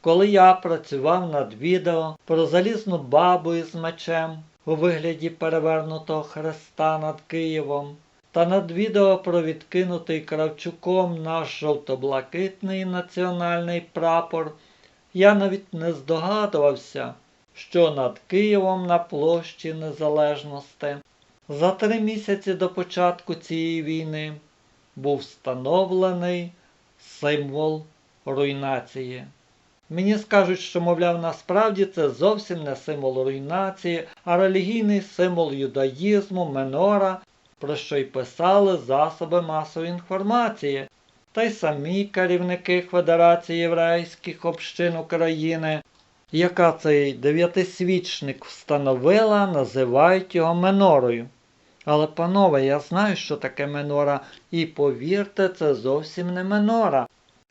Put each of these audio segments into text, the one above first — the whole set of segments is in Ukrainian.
коли я працював над відео про залізну бабу із мечем у вигляді перевернутого хреста над Києвом, та над відео про відкинутий Кравчуком наш жовто-блакитний національний прапор, я навіть не здогадувався, що над Києвом на площі Незалежності за три місяці до початку цієї війни був встановлений символ руйнації. Мені скажуть, що, мовляв, насправді це зовсім не символ руйнації, а релігійний символ юдаїзму, менора, про що й писали засоби масової інформації, та й самі керівники Федерації єврейських общин України, яка цей дев'ятисвічник встановила, називають його менорою. Але, панове, я знаю, що таке менора, і повірте, це зовсім не менора.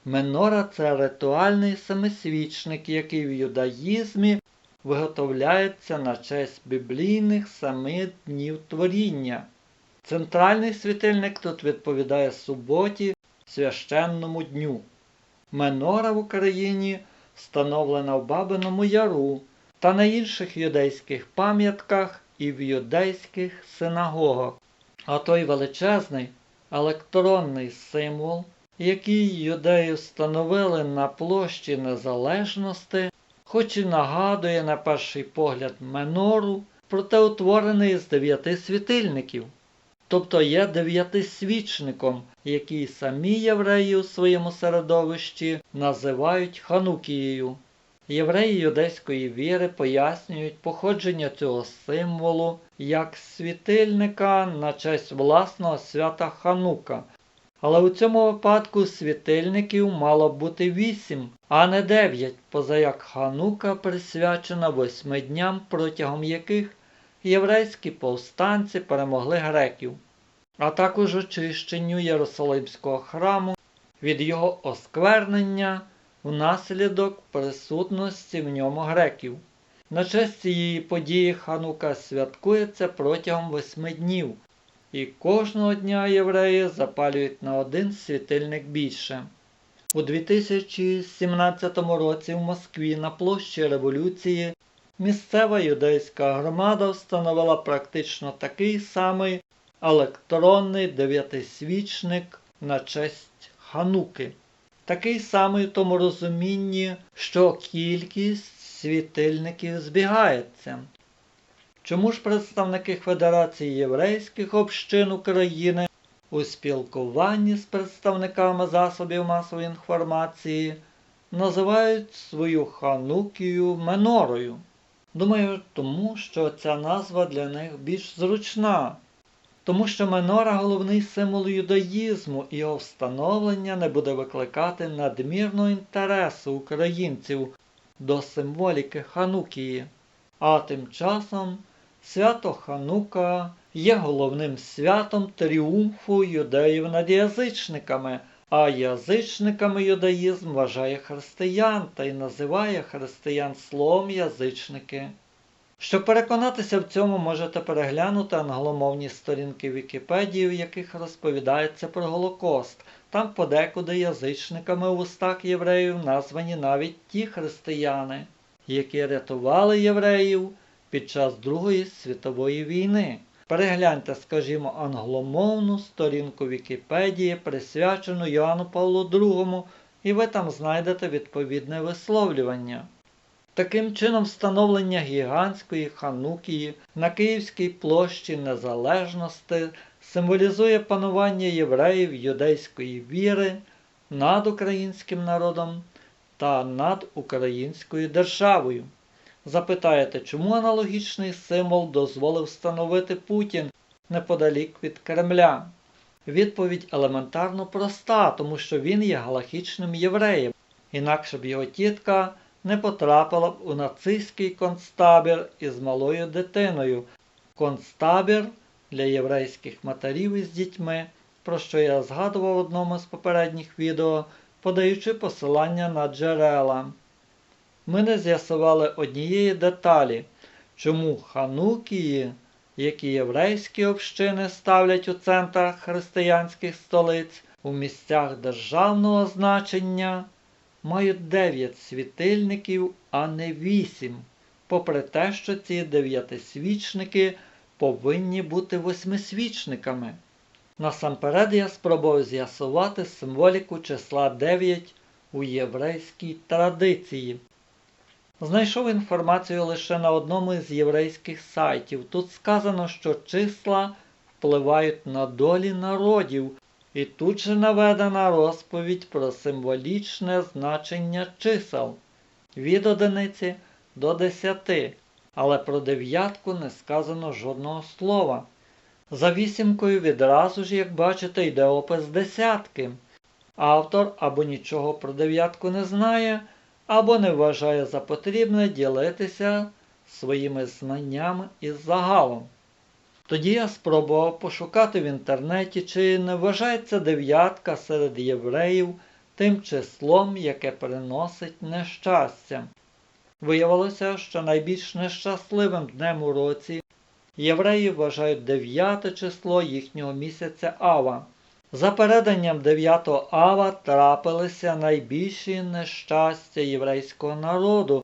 Менора це ритуальний семисвічник, який в юдаїзмі виготовляється на честь біблійних семи днів творіння. Центральний світильник тут відповідає суботі, священному дню. Менора в Україні встановлена в Бабиному Яру та на інших юдейських пам'ятках і в юдейських синагогах. А той величезний електронний символ, який юдеї встановили на площі Незалежності, хоч і нагадує на перший погляд менору, проте утворений з дев'яти світильників. Тобто є дев'ятисвічником, який самі євреї у своєму середовищі називають Ханукією. Євреї юдейської віри пояснюють походження цього символу як світильника на честь власного свята Ханука. Але у цьому випадку світильників мало бути вісім, а не дев'ять, позаяк Ханука присвячена восьми дням, протягом яких єврейські повстанці перемогли греків, а також очищенню Єрусалимського храму від його осквернення внаслідок присутності в ньому греків. На честь цієї події Ханука святкується протягом восьми днів, і кожного дня євреї запалюють на один світильник більше. У 2017 році в Москві на площі Революції місцева юдейська громада встановила практично такий самий електронний дев'ятисвічник на честь Хануки. Такий самий в тому розумінні, що кількість світильників збігається. Чому ж представники Федерації єврейських общин України у спілкуванні з представниками засобів масової інформації називають свою ханукію менорою? Думаю, тому що ця назва для них більш зручна, тому що менора головний символ юдаїзму і його встановлення не буде викликати надмірного інтересу українців до символіки Ханукії. А тим часом свято Ханука є головним святом тріумфу юдеїв над язичниками, а язичниками юдаїзм вважає християн та й називає християн словом язичники. Щоб переконатися в цьому, можете переглянути англомовні сторінки Вікіпедії, в яких розповідається про Голокост. Там подекуди язичниками в устах євреїв названі навіть ті християни, які рятували євреїв під час Другої світової війни. Перегляньте, скажімо, англомовну сторінку Вікіпедії, присвячену Йоанну Павлу II, і ви там знайдете відповідне висловлювання. Таким чином, встановлення гігантської ханукії на Київській площі Незалежності символізує панування євреїв юдейської віри над українським народом та над українською державою. Запитаєте, чому аналогічний символ дозволив встановити Путін неподалік від Кремля? Відповідь елементарно проста, тому що він є галахічним євреєм, інакше б його тітка не потрапила б у нацистський концтабір із малою дитиною. Концтабір для єврейських матерів із дітьми, про що я згадував в одному з попередніх відео, подаючи посилання на джерела. Ми не з'ясували однієї деталі, чому ханукії, які єврейські общини ставлять у центрах християнських столиць, у місцях державного значення мають дев'ять світильників, а не вісім, попри те, що ці дев'ятисвічники повинні бути восьмисвічниками. Насамперед я спробував з'ясувати символіку числа 9 у єврейській традиції. Знайшов інформацію лише на одному із єврейських сайтів. Тут сказано, що числа впливають на долі народів, і тут же наведена розповідь про символічне значення чисел від одиниці до десяти, але про дев'ятку не сказано жодного слова. За вісімкою відразу ж, як бачите, йде опис десятки. Автор або нічого про дев'ятку не знає, або не вважає за потрібне ділитися своїми знаннями із загалом. Тоді я спробував пошукати в інтернеті, чи не вважається дев'ятка серед євреїв тим числом, яке приносить нещастя. Виявилося, що найбільш нещасливим днем у році євреї вважають дев'яте число їхнього місяця Ава. За переданням 9 ава трапилися найбільші нещастя єврейського народу,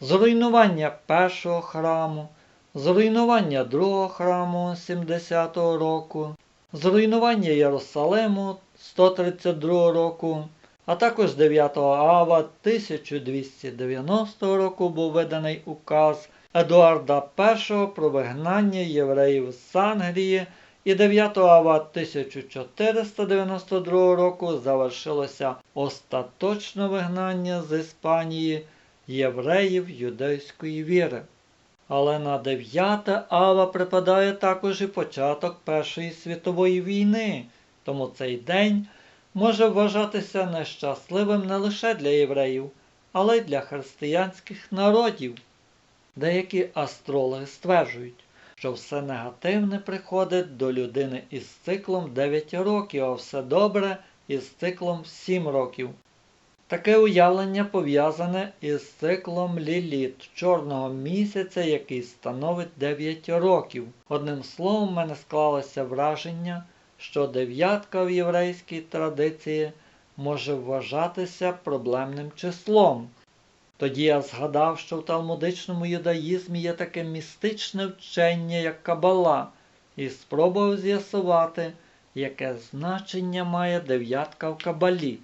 зруйнування першого храму, зруйнування другого храму 70-го року, зруйнування Єрусалиму 132 року, а також 9 ава 1290 року був виданий указ Едуарда І про вигнання євреїв з Англії і 9 ава 1492 року завершилося остаточне вигнання з Іспанії євреїв юдейської віри. Але на 9 ава припадає також і початок Першої світової війни, тому цей день може вважатися нещасливим не лише для євреїв, але й для християнських народів. Деякі астрологи стверджують, що все негативне приходить до людини із циклом 9 років, а все добре із циклом 7 років. Таке уявлення пов'язане із циклом ліліт чорного місяця, який становить 9 років. Одним словом, в мене склалося враження, що дев'ятка в єврейській традиції може вважатися проблемним числом. Тоді я згадав, що в талмудичному юдаїзмі є таке містичне вчення, як кабала, і спробував з'ясувати, яке значення має дев'ятка в кабалі.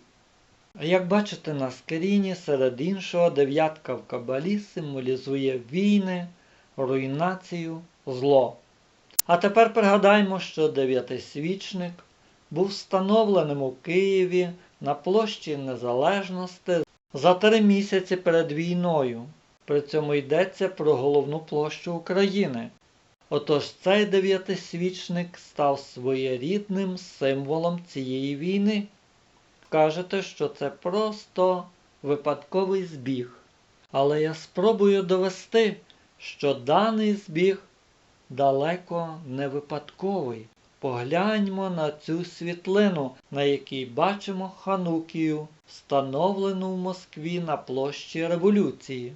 Як бачите на скріні, серед іншого, дев'ятка в кабалі символізує війни, руйнацію, зло. А тепер пригадаємо, що дев'ятисвічник був встановленим у Києві на площі Незалежності за три місяці перед війною. При цьому йдеться про головну площу України. Отож цей дев'ятисвічник став своєрідним символом цієї війни. Кажете, що це просто випадковий збіг. Але я спробую довести, що даний збіг далеко не випадковий. Погляньмо на цю світлину, на якій бачимо Ханукію, встановлену в Москві на площі Революції.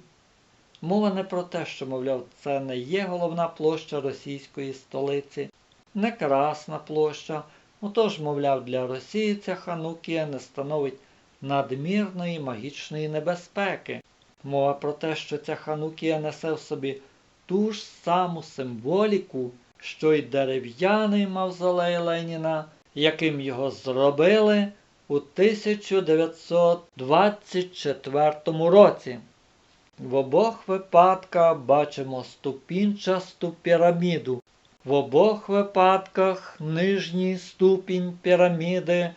Мова не про те, що, мовляв, це не є головна площа російської столиці, не Красна площа. Отож, мовляв, для Росії ця Ханукія не становить надмірної магічної небезпеки. Мова про те, що ця Ханукія несе в собі ту ж саму символіку, що й дерев'яний мавзолей Леніна, яким його зробили у 1924 році. В обох випадках бачимо ступінчасту піраміду. В обох випадках нижній ступінь піраміди,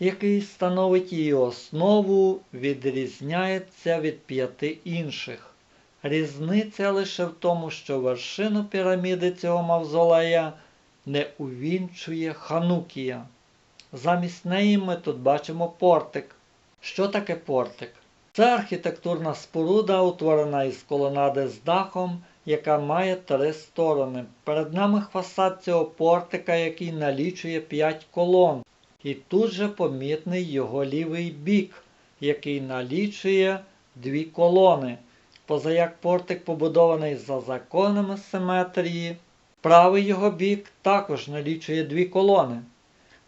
який становить її основу, відрізняється від п'яти інших. Різниця лише в тому, що вершину піраміди цього мавзолея не увінчує Ханукія. Замість неї ми тут бачимо портик. Що таке портик? Це архітектурна споруда, утворена із колонади з дахом, яка має три сторони. Перед нами фасад цього портика, який налічує 5 колон. І тут же помітний його лівий бік, який налічує дві колони. Позаяк портик побудований за законами симетрії, правий його бік також налічує дві колони.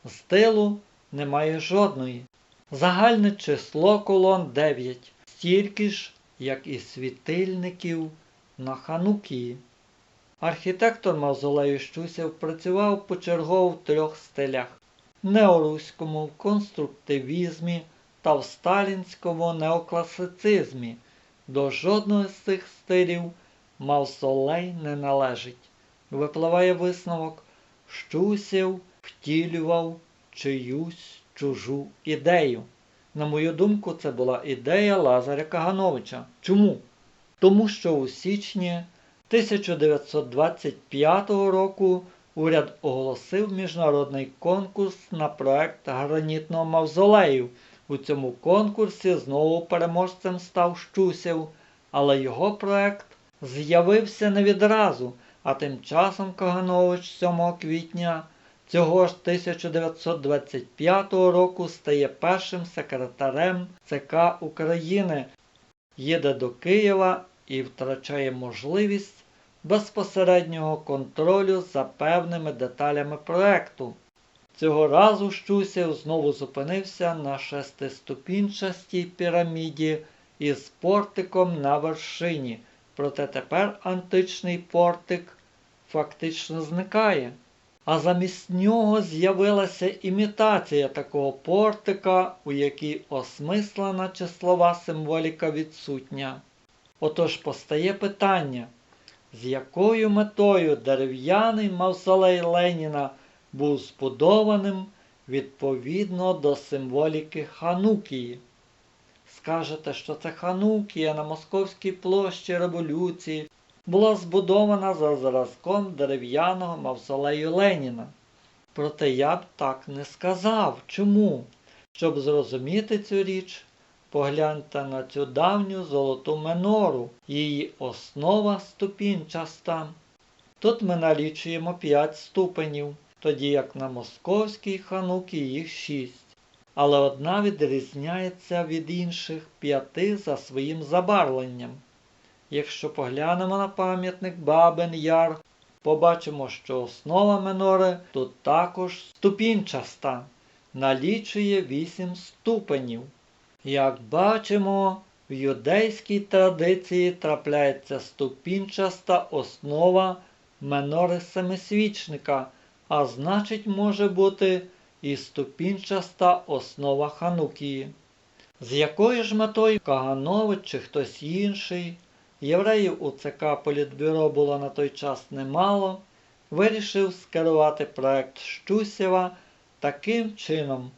З тилу немає жодної. Загальне число колон 9, стільки ж, як і світильників на Ханукії. Архітектор Мавзолею Щусів працював почергово в трьох стилях неоруському, конструктивізмі та в сталінському неокласицизмі. До жодного з цих стилів Мавзолей не належить. Випливає висновок, Щусів втілював чиюсь чужу ідею. На мою думку, це була ідея Лазаря Кагановича. Чому? Тому що у січні 1925 року уряд оголосив міжнародний конкурс на проект гранітного мавзолею. У цьому конкурсі знову переможцем став Щусів, але його проект з'явився не відразу, а тим часом Каганович 7 квітня цього ж 1925 року стає першим секретарем ЦК України, їде до Києва і втрачає можливість безпосереднього контролю за певними деталями проекту. Цього разу Щусів знову зупинився на шестиступінчастій піраміді із портиком на вершині, проте тепер античний портик фактично зникає. А замість нього з'явилася імітація такого портика, у якій осмислена числова символіка відсутня. Отож постає питання, з якою метою дерев'яний мавзолей Леніна був збудованим відповідно до символіки Ханукії. Скажете, що це Ханукія на Московській площі Революції була збудована за зразком дерев'яного мавзолею Леніна. Проте я б так не сказав. Чому? Щоб зрозуміти цю річ, погляньте на цю давню золоту менору, її основа ступінчаста. Тут ми налічуємо 5 ступенів, тоді як на московській ханукі їх 6. Але одна відрізняється від інших п'яти за своїм забарвленням. Якщо поглянемо на пам'ятник Бабин Яр, побачимо, що основа минори тут також ступінчаста, налічує 8 ступенів. Як бачимо, в юдейській традиції трапляється ступінчаста основа минори семисвічника, а значить може бути і ступінчаста основа Ханукії. З якою ж метою Каганович чи хтось інший євреїв у ЦК Політбюро було на той час немало, вирішив скерувати проект Щусєва таким чином,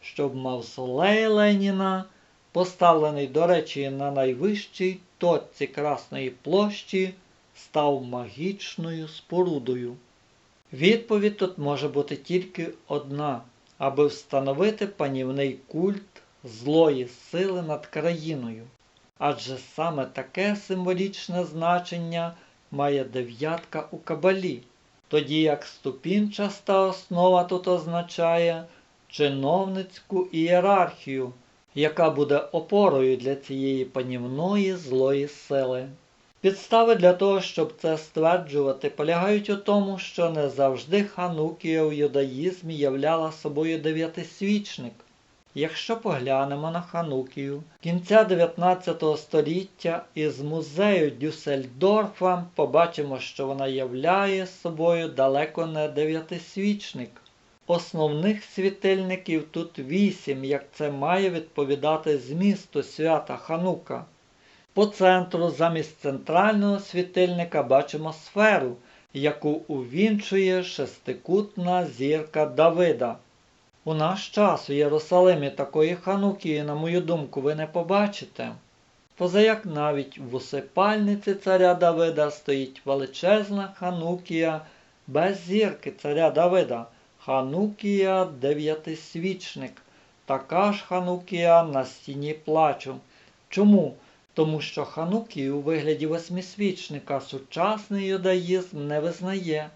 щоб мавзолей Леніна, поставлений, до речі, на найвищій точці Красної площі, став магічною спорудою. Відповідь тут може бути тільки одна, аби встановити панівний культ злої сили над країною адже саме таке символічне значення має дев'ятка у кабалі, тоді як ступінчаста основа тут означає чиновницьку ієрархію, яка буде опорою для цієї панівної злої сили. Підстави для того, щоб це стверджувати, полягають у тому, що не завжди ханукія у юдаїзмі являла собою дев'ятисвічник. Якщо поглянемо на Ханукію кінця 19 століття із музею Дюссельдорфа побачимо, що вона являє собою далеко не дев'ятисвічник. Основних світильників тут вісім, як це має відповідати змісту свята Ханука. По центру замість центрального світильника бачимо сферу, яку увінчує шестикутна зірка Давида. У наш час у Єрусалимі такої ханукії, на мою думку, ви не побачите. Позаяк навіть в усипальниці царя Давида стоїть величезна ханукія без зірки царя Давида, ханукія дев'ятисвічник, така ж ханукія на стіні плачу. Чому? Тому що ханукію у вигляді восьмисвічника сучасний юдаїзм не визнає.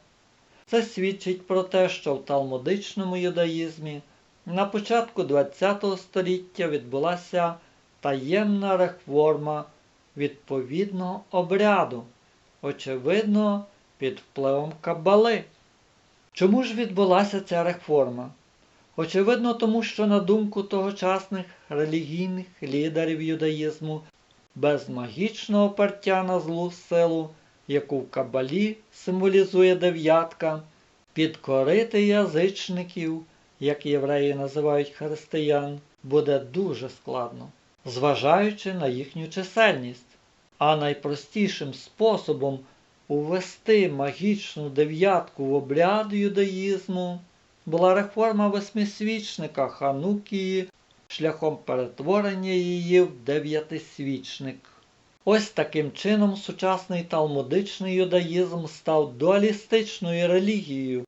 Це свідчить про те, що в талмудичному юдаїзмі на початку ХХ століття відбулася таємна реформа відповідного обряду, очевидно, під впливом Кабали. Чому ж відбулася ця реформа? Очевидно, тому що, на думку тогочасних релігійних лідерів юдаїзму, без магічного партя на злу силу, яку в кабалі символізує дев'ятка, підкорити язичників, як євреї називають християн, буде дуже складно, зважаючи на їхню чисельність. А найпростішим способом увести магічну дев'ятку в обряд юдаїзму була реформа восьмисвічника Ханукії шляхом перетворення її в дев'ятисвічник. Ось таким чином сучасний талмудичний юдаїзм став дуалістичною релігією,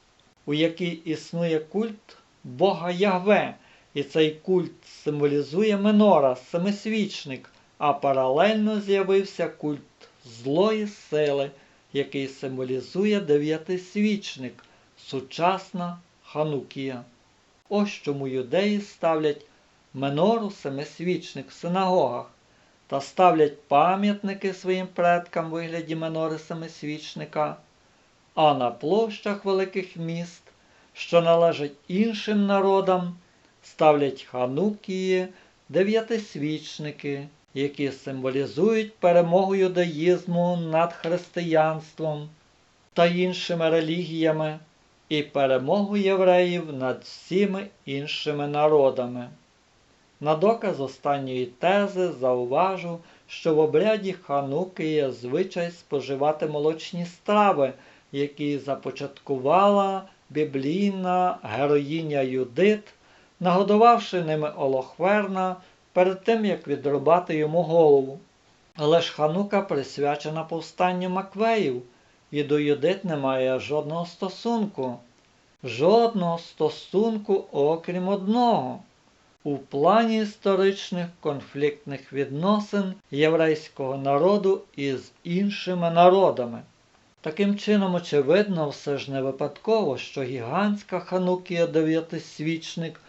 у якій існує культ Бога Ягве, і цей культ символізує Менора, семисвічник, а паралельно з'явився культ злої сили, який символізує дев'ятисвічник, сучасна Ханукія. Ось чому юдеї ставлять Менору семисвічник в синагогах та ставлять пам'ятники своїм предкам вигляді Менори семисвічника, а на площах великих міст, що належать іншим народам, ставлять ханукії, дев'ятисвічники, які символізують перемогу юдаїзму над християнством та іншими релігіями і перемогу євреїв над всіми іншими народами. На доказ останньої тези зауважу, що в обряді хануки є звичай споживати молочні страви, які започаткувала біблійна героїня Юдит, нагодувавши ними Олохверна перед тим, як відрубати йому голову. Але ж ханука присвячена повстанню Маквеїв, і до Юдит немає жодного стосунку. Жодного стосунку, окрім одного у плані історичних конфліктних відносин єврейського народу із іншими народами. Таким чином, очевидно, все ж не випадково, що гігантська Ханукія дев'ятисвічник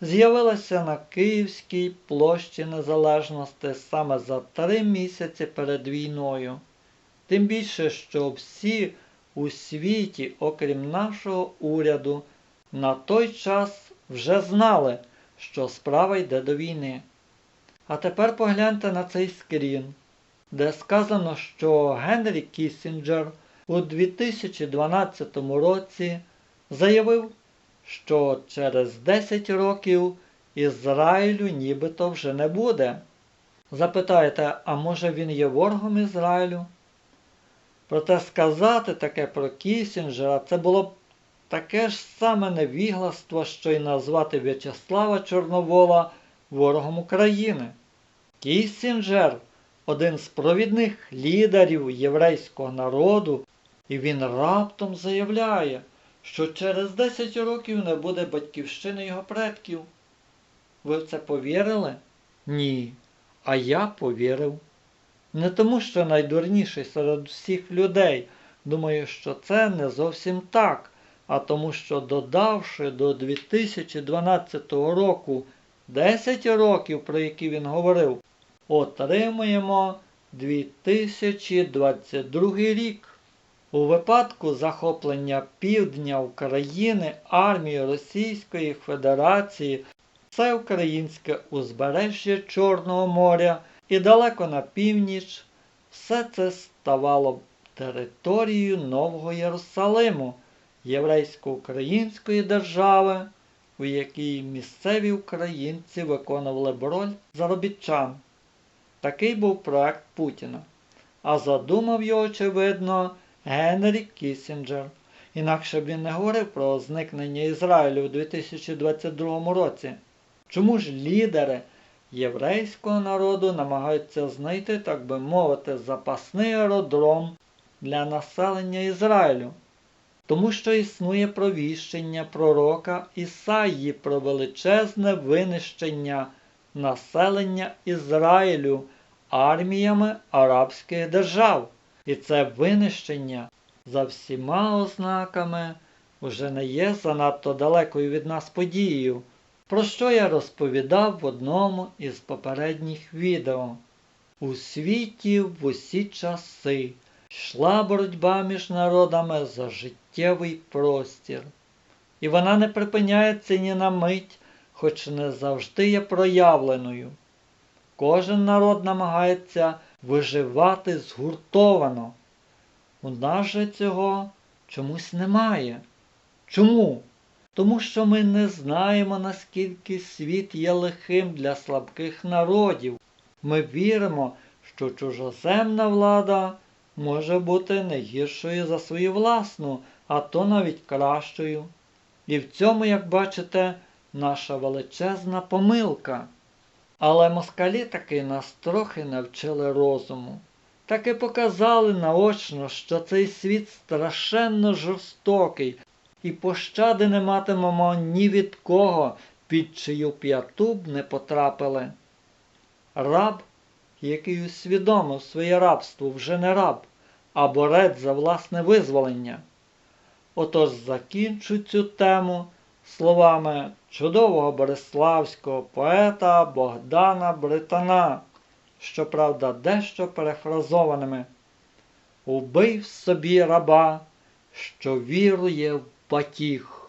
з'явилася на Київській площі Незалежності саме за три місяці перед війною. Тим більше, що всі у світі, окрім нашого уряду, на той час вже знали, що справа йде до війни. А тепер погляньте на цей скрін, де сказано, що Генрі Кіссінджер у 2012 році заявив, що через 10 років Ізраїлю нібито вже не буде. Запитаєте, а може він є ворогом Ізраїлю? Проте сказати таке про Кісінджера це було б таке ж саме невігластво, що й назвати В'ячеслава Чорновола ворогом України. Кісінджер один з провідних лідерів єврейського народу, і він раптом заявляє, що через 10 років не буде батьківщини його предків. Ви в це повірили? Ні. А я повірив. Не тому, що найдурніший серед всіх людей. Думаю, що це не зовсім так, а тому, що додавши до 2012 року 10 років, про які він говорив, отримуємо 2022 рік. У випадку захоплення півдня України армією Російської Федерації це українське узбережжя Чорного моря і далеко на північ все це ставало територією Нового Єрусалиму, єврейсько-української держави, у якій місцеві українці виконували роль заробітчан. Такий був проект Путіна. А задумав його, очевидно, Генрі Кісінджер. Інакше б він не говорив про зникнення Ізраїлю у 2022 році. Чому ж лідери єврейського народу намагаються знайти, так би мовити, запасний аеродром для населення Ізраїлю? Тому що існує провіщення пророка Ісаї про величезне винищення населення Ізраїлю арміями арабських держав. І це винищення за всіма ознаками вже не є занадто далекою від нас подією, про що я розповідав в одному із попередніх відео. У світі в усі часи йшла боротьба між народами за життєвий простір. і вона не припиняється ні на мить, хоч не завжди є проявленою. Кожен народ намагається виживати згуртовано. У нас же цього чомусь немає. Чому? Тому що ми не знаємо, наскільки світ є лихим для слабких народів. Ми віримо, що чужоземна влада може бути не гіршою за свою власну, а то навіть кращою. І в цьому, як бачите, наша величезна помилка. Але москалі таки нас трохи навчили розуму. Таки показали наочно, що цей світ страшенно жорстокий, і пощади не матимемо ні від кого, під чию п'яту б не потрапили. Раб, який усвідомив своє рабство, вже не раб, а борець за власне визволення. Отож закінчу цю тему словами чудового бориславського поета Богдана Британа, щоправда, дещо перефразованими. Убий собі раба, що вірує в батіг.